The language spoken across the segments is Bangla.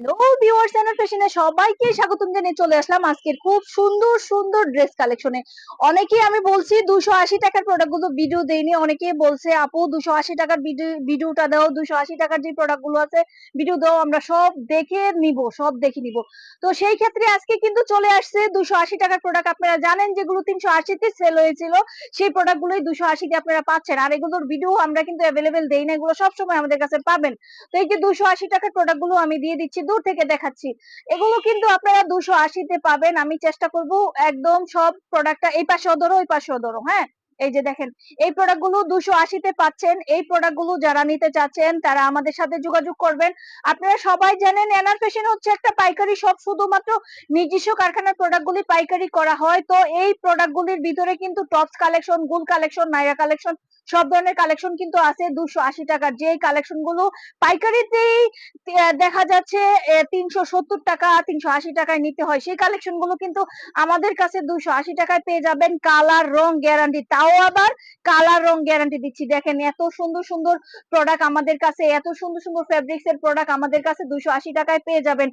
হ্যালো ভিউয়ার্স এন্ড ফ্যাশনে সবাইকে স্বাগতম জানিয়ে চলে আসলাম আজকের খুব সুন্দর সুন্দর ড্রেস কালেকশনে অনেকেই আমি বলছি দুশো আশি টাকার ভিডিও অনেকেই বলছে, আপু, দুশো আশি টাকার ভিডিওটা দাও, দুশো আশি টাকার যে আছে ভিডিও দাও, আমরা সব দেখে নিব, সব দেখে নিব। তো সেই ক্ষেত্রে আজকে কিন্তু চলে আসছে দুশো আশি টাকার প্রোডাক্ট আপনারা জানেন যেগুলো তিনশো আশিতে সেল হয়েছিল, সেই প্রোডাক্ট গুলোই দুশো আশিতে আপনারা পাচ্ছেন। আর এগুলোর ভিডিও আমরা কিন্তু অ্যাভেলেবেল দেই না, এগুলো সবসময় আমাদের কাছে পাবেন। তো এই যে দুশো আশি টাকার প্রোডাক্টগুলো আমি দিয়ে দিচ্ছি দূর থেকে দেখাচ্ছি। এগুলো কিন্তু আপনারা দুশো আশিতে পাবেন। আমি চেষ্টা করব একদম সব প্রোডাক্টটা এই পাশেও ধরো ওই পাশেও ধরো হ্যাঁ? এই যে দেখেন, এই প্রোডাক্টগুলো দুশো আশিতে পাচ্ছেন। এই প্রোডাক্টগুলো যারা নিতে চাচ্ছেন, তারা আমাদের সাথে যোগাযোগ করবেন। আপনারা সবাই জানেন, এনার ফ্যাশন হচ্ছে একটা পাইকারি শপ শুধুমাত্র নিজস্ব কারখানার প্রোডাক্ট গুলি পাইকারি করা হয়। তো এই প্রোডাক্ট গুলির ভিতরে কিন্তু টপস কালেকশন গুল কালেকশন নাইরা কালেকশন সব ধরনের কালেকশন কিন্তু আছে, দুশো আশি টাকার। যে কালেকশনগুলো পাইকারিতেই দেখা যাচ্ছে তিনশো সত্তর টাকা, তিনশো আশি টাকায় নিতে হয়। সেই কালেকশনগুলো কিন্তু আমাদের কাছে দুশো আশি টাকায় পেয়ে যাবেন। কালার, রং গ্যারান্টি তাও আবার কালার, রং গ্যারান্টি দিচ্ছি। দেখেন, এত সুন্দর সুন্দর প্রোডাক্ট আমাদের কাছে, এত সুন্দর সুন্দর ফেব্রিক্স এর প্রোডাক্ট আমাদের কাছে দুশো আশি টাকায় পেয়ে যাবেন।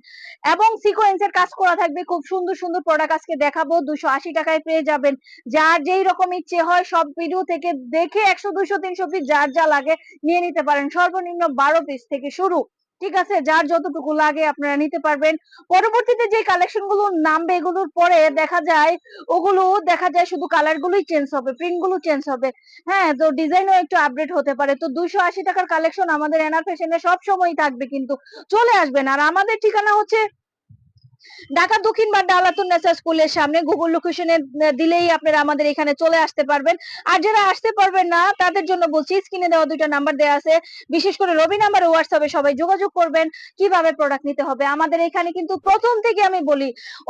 এবং সিকোয়েন্সের কাজ করা থাকবে, খুব সুন্দর সুন্দর প্রোডাক্ট আজকে দেখাবো। দুশো আশি টাকায় পেয়ে যাবেন। যার যেই রকম ইচ্ছে হয়, সব ভিডিও থেকে দেখে একশো দুশো তিনশো পিস যার যা লাগে নিয়ে নিতে পারেন। সর্বনিম্ন বারো পিস থেকে শুরু। ঠিক আছে? যার যতটুকু লাগে আপনারা নিতে পারবেন। পরবর্তীতে যে কালেকশনগুলো নামবে, এগুলোর পরে দেখা যায়, ওগুলো দেখা যায় শুধু কালার গুলোই চেঞ্জ হবে প্রিন্টগুলো চেঞ্জ হবে। হ্যাঁ তো ডিজাইনও একটু আপডেট হতে পারে। তো দুইশো আশি টাকার কালেকশন আমাদের এনার ফ্যাশনে সব সময় থাকবে কিন্তু চলে আসবেন আর আমাদের ঠিকানা হচ্ছে ঢাকা দক্ষিণ বাড্ডা আলাতুন নেসা স্কুলের সামনে গুগল লোকেশনে দিলেই আপনারা আমাদের এখানে চলে আসতে পারবেন। আর যারা আসতে পারবেন না, তাদের জন্য বলছি স্ক্রিনে দেওয়া দুইটা নাম্বার দেওয়া আছে। বিশেষ করে রবি নাম্বার হোয়াটসঅ্যাপে সবাই যোগাযোগ করবেন, কীভাবে প্রোডাক্ট নিতে হবে। আমাদের এখানে কিন্তু প্রথম থেকে আমি বলি,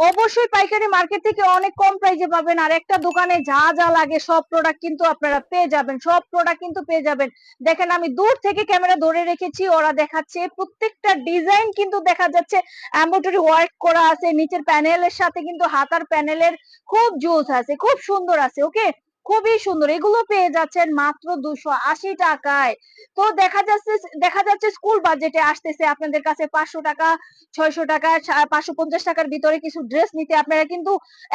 অবশ্যই পাইকারি মার্কেট থেকে অনেক কম প্রাইসে পাবেন। আর একটা দোকানে যা যা লাগে, সব প্রোডাক্ট কিন্তু আপনারা পেয়ে যাবেন। সব প্রোডাক্ট কিন্তু পেয়ে যাবেন। দেখেন, আমি দূর থেকে ক্যামেরা ধরে রেখেছি, ওরা দেখাচ্ছে। প্রত্যেকটা ডিজাইন কিন্তু দেখা যাচ্ছে এমব্রয়ডারি ওয়ার্ক করা আছে, নিচের প্যানেলের সাথে কিন্তু হাতার প্যানেলের খুব জোস আছে, খুব সুন্দর আছে ওকে খুবই সুন্দর, এগুলো পেয়ে যাচ্ছেন মাত্র দুশো আশি টাকায়। তো দেখা যাচ্ছে দেখা যাচ্ছে স্কুল বাজেটে আসতেছে আপনাদের কাছে পাঁচশো টাকা, ছয়শো টাকা পাঁচশো পঞ্চাশ টাকার ভিতরে কিছু ড্রেস নিতে আপনারা কিন্তু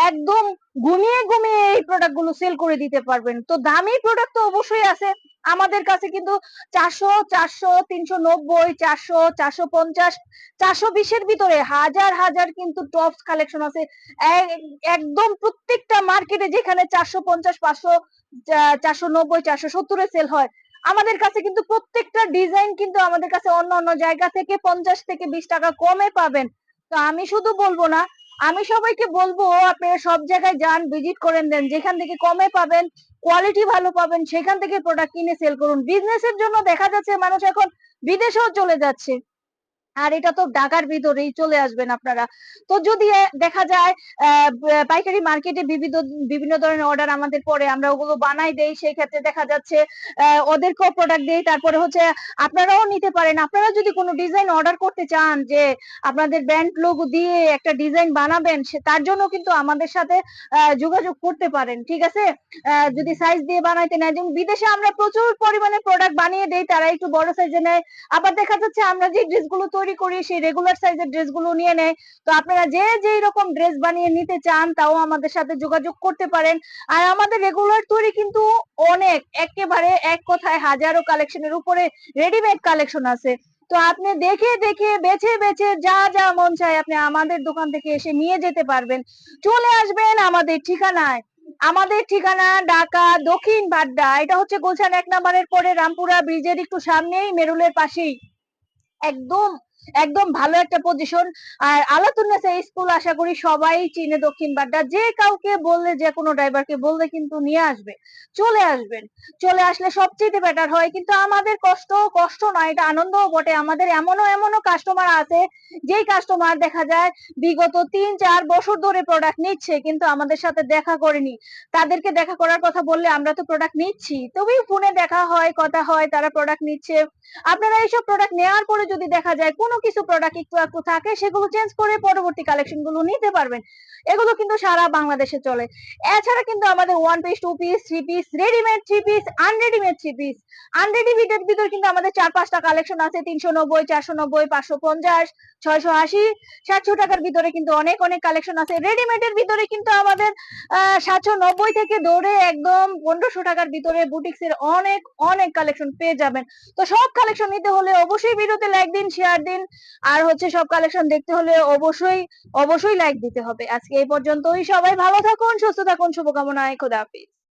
একদম ঘুমিয়ে ঘুমিয়ে এই প্রোডাক্টগুলো সেল করে দিতে পারবেন। তো দামি প্রোডাক্ট তো অবশ্যই আছে আমাদের কাছে কিন্তু চারশো চারশো, তিনশো নব্বই, চারশো চারশো পঞ্চাশ, চারশো বিশের ভিতরে হাজার হাজার কিন্তু টপস কালেকশন আছে। একদম প্রত্যেকটা মার্কেটে যেখানে চারশো পঞ্চাশ, পাঁচশো চারশো নব্বই, চারশো সত্তরে সেল হয়, আমাদের কাছে কিন্তু প্রত্যেকটা ডিজাইন কিন্তু আমাদের কাছে অন্য অন্য জায়গা থেকে পঞ্চাশ থেকে বিশ টাকা কমে পাবেন। তো আমি শুধু বলব না, আমি সবাইকে বলব, আপনারা সব জায়গায় যান ভিজিট করেন, দেন, যেখান থেকে কমে পাবেন কোয়ালিটি ভালো পাবেন, সেখান থেকে প্রোডাক্ট কিনে সেল করুন। বিজনেসের জন্য দেখা যাচ্ছে মানুষ এখন বিদেশেও চলে যাচ্ছে। আর এটা তো ঢাকার ভিতরেই চলে আসবেন আপনারা। তো যদি দেখা যায় পাইকারি মার্কেটে বিভিন্ন বিভিন্ন ধরনের অর্ডার আমাদের পরে আমরা ওগুলো বানাই দেই, সেই ক্ষেত্রে দেখা যাচ্ছে ওদেরকেও প্রোডাক্ট দেই, তারপরে হচ্ছে আপনারাও নিতে পারেন। আপনারা যদি কোনো ডিজাইন অর্ডার করতে চান যে আপনাদের ব্র্যান্ড লোগো দিয়ে একটা ডিজাইন বানাবেন তার জন্য কিন্তু আমাদের সাথে যোগাযোগ করতে পারেন, ঠিক আছে? যদি সাইজ দিয়ে বানাইতে নেয় যেমন বিদেশে আমরা প্রচুর পরিমাণে প্রোডাক্ট বানিয়ে দেই, তারা একটু বড় সাইজে নেয়। আবার দেখা যাচ্ছে আমরা যে ড্রেসগুলো তৈরি করি, সেই রেগুলার সাইজের ড্রেসগুলো নিয়ে নেয়। তো আপনারা যে যেই রকম ড্রেস বানিয়ে নিতে চান, তাও আমাদের সাথে যোগাযোগ করতে পারেন। আর আমাদের রেগুলার তৈরি কিন্তু অনেক, একেবারে এক কথায় হাজারো কালেকশনের উপরে রেডিমেড কালেকশন আছে। তো আপনি দেখে দেখে, বেছে বেছে যা যা মন চায় আপনি আমাদের দোকান থেকে এসে নিয়ে যেতে পারবেন। চলে আসবেন আমাদের ঠিকানায়। আমাদের ঠিকানা ঢাকা দক্ষিণ বাড্ডা। এটা হচ্ছে গুলশান এক নাম্বারের পরে রামপুরা ব্রিজের একটু সামনেই, মেরুলের পাশেই। একদম একদম ভালো একটা পজিশন আর আলাতুন্নেসা স্কুল আশা করি সবাই চিনে দক্ষিণ বাড্ডা। যে কাউকে বললে, যে কোনো ড্রাইভারকে বললে কিন্তু নিয়ে আসবে, চলে আসবেন। চলে আসলে সবচেয়ে বেটার হয়। কিন্তু আমাদের কষ্ট কষ্ট নয়, এটা আনন্দও বটে। আমাদের এমনও এমনও কাস্টমার আছে, যেই কাস্টমার দেখা যায় বিগত তিন, চার বছর ধরে প্রোডাক্ট নিচ্ছে, কিন্তু আমাদের সাথে দেখা করেনি। তাদেরকে দেখা করার কথা বললে আমরা তো প্রোডাক্ট নিচ্ছি। তবেই ফোনে দেখা হয়, কথা হয়, তারা প্রোডাক্ট নিচ্ছে। আপনারা এইসব প্রোডাক্ট নেওয়ার পরে যদি দেখা যায়, কোনো কিছু প্রোডাক্ট একটু একটু থাকে, সেগুলো চেঞ্জ করে পরবর্তী কালেকশনগুলো নিতে পারবেন। এগুলো কিন্তু সারা বাংলাদেশে চলে। এছাড়া কিন্তু আমাদের one piece two piece three piece readymade three piece unreadymade three piece আনরেডিমেডের ভিতর কিন্তু আমাদের চার পাঁচটা কালেকশন আছে, তিনশো নব্বই, চারশো নব্বই, পাঁচশো পঞ্চাশ, ছয়শো আশি, সাতশো টাকার ভিতরে কিন্তু অনেক অনেক কালেকশন আছে। রেডিমেডের ভিতরে কিন্তু আমাদের সাতশো নব্বই থেকে দৌড়ে একদম পনেরোশো টাকার ভিতরে বুটিক্স এর অনেক অনেক কালেকশন পেয়ে যাবেন। তো সব কালেকশন নিতে হলে অবশ্যই ভিডিওতে লাইক দিন শেয়ার দিন আর হচ্ছে সব কালেকশন দেখতে হলে অবশ্যই অবশ্যই লাইক দিতে হবে। আজকে এই পর্যন্তই। সবাই ভালো থাকুন, সুস্থ থাকুন। শুভকামনায়। খোদা হাফিজ।